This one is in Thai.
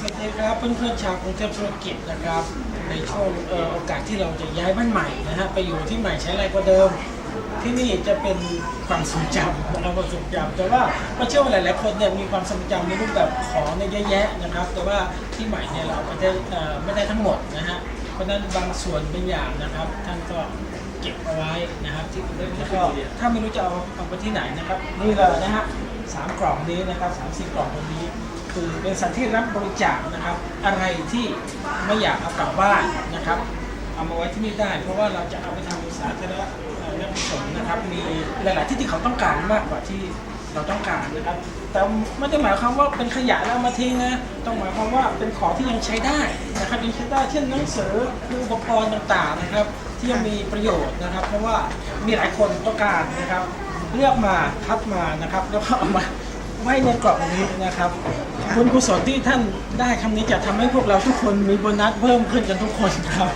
สวัสดีครับเพื่อนๆชาวกรุงเทพธุรกิจนะครับ ในช่วงโอกาสที่เราจะย้ายบ้านใหม่นะฮะไปอยู่ที่ใหม่ใช้ไรกว่าเดิม ที่นี่จะเป็นความทรงจำนะครับความทรงจำแต่ว่าก็เชื่อว่าหลายๆคนเนี่ยมีความทรงจำในรูปแบบของเนี่ยเยอะแยะนะครับ แต่ว่าที่ใหม่เนี่ยเราไม่ได้ไม่ได้ทั้งหมดนะฮะเพราะฉะนั้นบางส่วนเป็นอย่างนะครับท่านก็เก็บเอาไว้นะครับที่แล้วก็ถ้าไม่รู้จะเอาเอาไปที่ไหนนะครับ นี่เลยนะฮะสามกล่องนี้นะครับสามสี่กล่องตรงนี้ คือเป็นสถานที่รับบริจาคนะครับ อะไรที่ไม่อยากเอากลับบ้านนะครับ เอามาไว้ที่นี่ได้ เพราะว่าเราจะเอาไปทำสาธารณเอ่อเรื่องกุศลนะครับมีหลาย ๆ ที่ที่เขาต้องการมากกว่าที่เราต้องการนะครับ แต่ไม่ได้หมายความว่าเป็นขยะแล้วมาทิ้งนะต้องหมายความว่าเป็นของที่ยังใช้ได้นะครับยังใช้ได้เช่นหนังสือหรืออุปกรณ์ต่าง ๆ นะครับ ที่ยังมีประโยชน์นะครับ เพราะว่ามีหลายคนต้องการนะครับ เลือกมาคัดมานะครับ แล้วก็เอามา ไว้ในกล่องนี้นะครับบุญกุศลที่ท่านได้คำนี้จะทำให้พวกเราทุกคนมีโบนัสเพิ่มขึ้นกันทุกคนครับ